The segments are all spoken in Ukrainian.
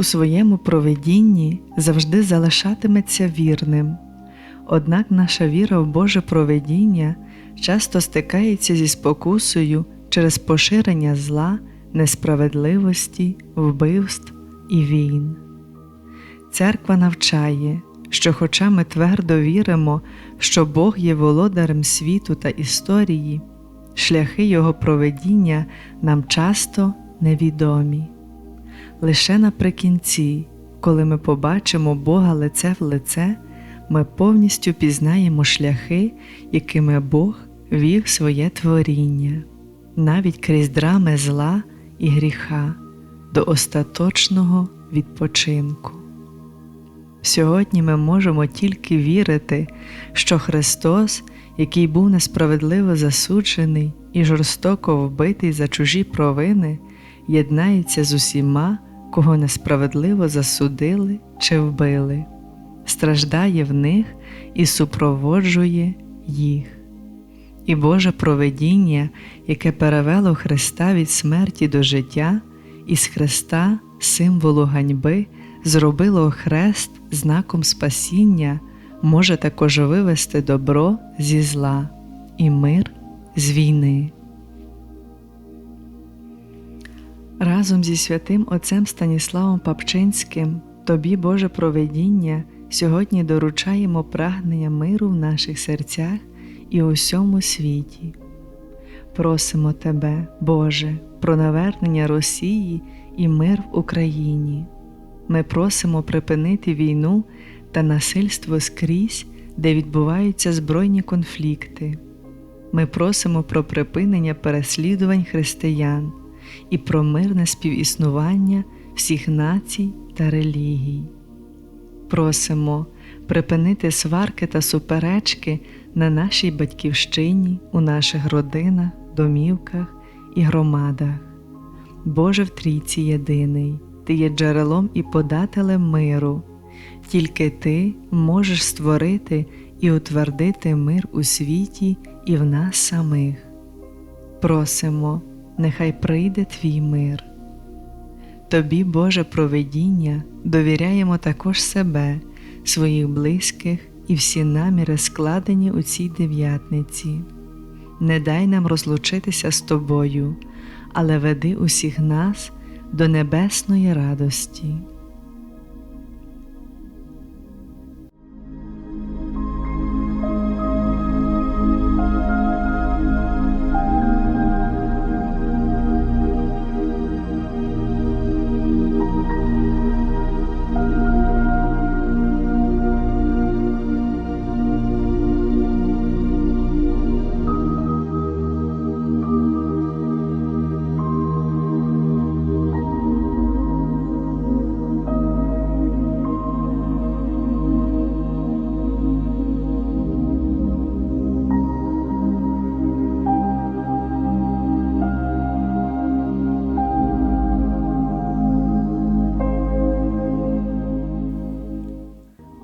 У своєму провидінні завжди залишатиметься вірним. Однак наша віра в Боже провидіння часто стикається зі спокусою через поширення зла, несправедливості, вбивств і війн. Церква навчає, що, хоча ми твердо віримо, що Бог є володарем світу та історії, шляхи Його проведіння нам часто невідомі. Лише наприкінці, коли ми побачимо Бога лице в лице, ми повністю пізнаємо шляхи, якими Бог вів своє творіння, навіть крізь драми зла і гріха до остаточного відпочинку. Сьогодні ми можемо тільки вірити, що Христос, який був несправедливо засуджений і жорстоко вбитий за чужі провини, єднається з усіма, кого несправедливо засудили чи вбили, страждає в них і супроводжує їх. І Боже проведіння, яке перевело Христа від смерті до життя, із Христа, символу ганьби, зробило хрест знаком спасіння, може також вивести добро зі зла і мир з війни. Разом зі святим Отцем Станіславом Папчинським, Тобі, Боже проведіння, сьогодні доручаємо прагнення миру в наших серцях і у всьому світі. Просимо Тебе, Боже, про навернення Росії і мир в Україні. Ми просимо припинити війну та насильство скрізь, де відбуваються збройні конфлікти. Ми просимо про припинення переслідувань християн і про мирне співіснування всіх націй та релігій. Просимо припинити сварки та суперечки на нашій батьківщині, у наших родинах, домівках і громадах. Боже в трійці єдиний, Ти є джерелом і подателем миру, тільки Ти можеш створити і утвердити мир у світі і в нас самих. Просимо, нехай прийде Твій мир. Тобі, Боже провидіння, довіряємо також себе, своїх близьких і всі наміри складені у цій дев'ятниці. Не дай нам розлучитися з Тобою, але веди усіх нас до небесної радості.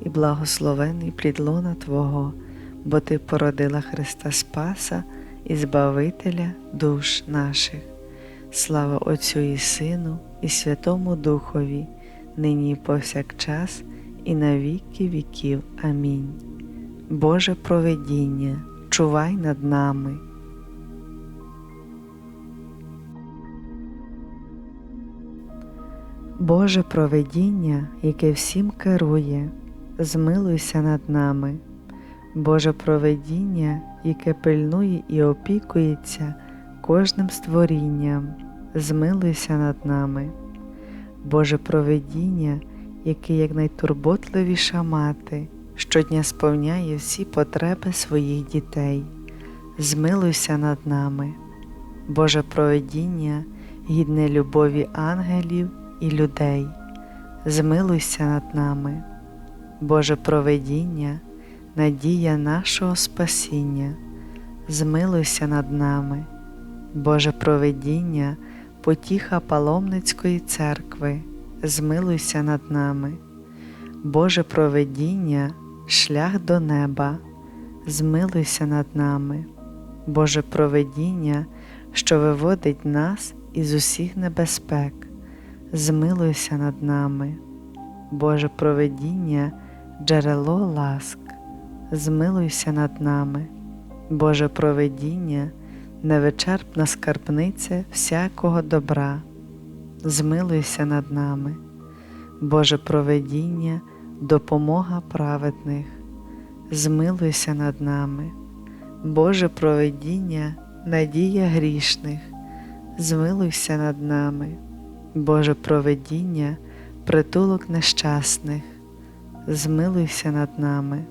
і благословений плід лона Твого, бо Ти породила Христа Спаса і Збавителя душ наших. Слава Отцю і Сину, і Святому Духові, нині і повсякчас, і на віки віків. Амінь. Боже провидіння, чувай над нами. Боже провидіння, яке всім керує, змилуйся над нами. Боже провидіння, яке пильнує і опікується кожним створінням, змилуйся над нами. Боже провидіння, яке як найтурботливіша мати, щодня сповняє всі потреби своїх дітей, змилуйся над нами. Боже провидіння, гідне любові ангелів і людей, змилуйся над нами, Боже провидіння, надія нашого спасіння, змилуйся над нами, Боже провидіння, потіха паломницької церкви, змилуйся над нами, Боже провидіння, шлях до неба, змилуйся над нами, Боже провидіння, що виводить нас із усіх небезпек змилуйся над нами, Боже провидіння, джерело ласк, змилуйся над нами, Боже провидіння, невичерпна скарбниця всякого добра, змилуйся над нами, Боже провидіння, допомога праведних, змилуйся над нами, Боже провидіння, надія грішних, змилуйся над нами. Боже провидіння, притулок нещасних, змилуйся над нами,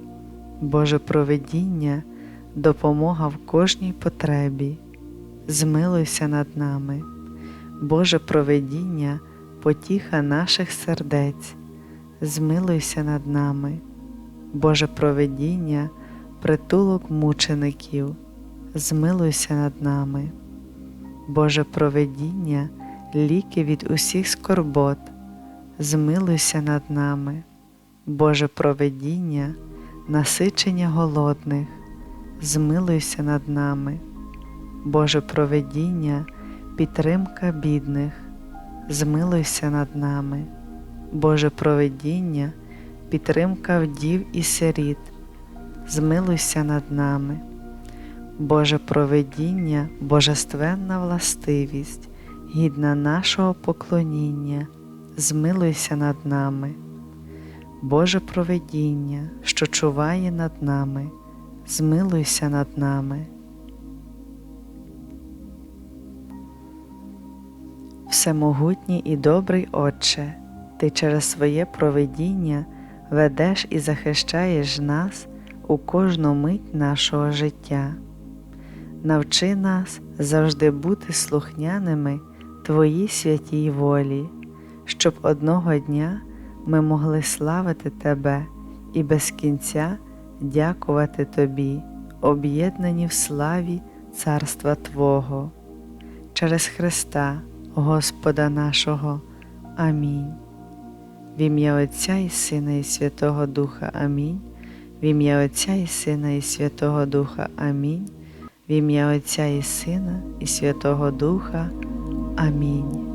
Боже провидіння, допомога в кожній потребі, змилуйся над нами, Боже провидіння, потіха наших сердець, змилуйся над нами, Боже провидіння, притулок мучеників, змилуйся над нами, Боже провидіння ліки від усіх скорбот, змилуйся над нами, Боже провидіння, насичення голодних, змилуйся над нами, Боже провидіння, підтримка бідних, змилуйся над нами, Боже провидіння, підтримка вдів і сиріт, змилуйся над нами, Боже провидіння, божественна властивість гідна нашого поклоніння, змилуйся над нами, Боже провидіння, що чуває над нами, змилуйся над нами. Всемогутній і добрий Отче, Ти через своє провидіння ведеш і захищаєш нас у кожну мить нашого життя. Навчи нас завжди бути слухняними Твоїй святій волі, щоб одного дня ми могли славити Тебе і без кінця дякувати Тобі, об'єднані в славі Царства Твого, через Христа, Господа нашого. Амінь. В ім'я Отця і Сина, і Святого Духа Амінь. В ім'я Отця і Сина, і Святого Духа Амінь. В ім'я Отця і Сина, і Святого Духа. Амінь.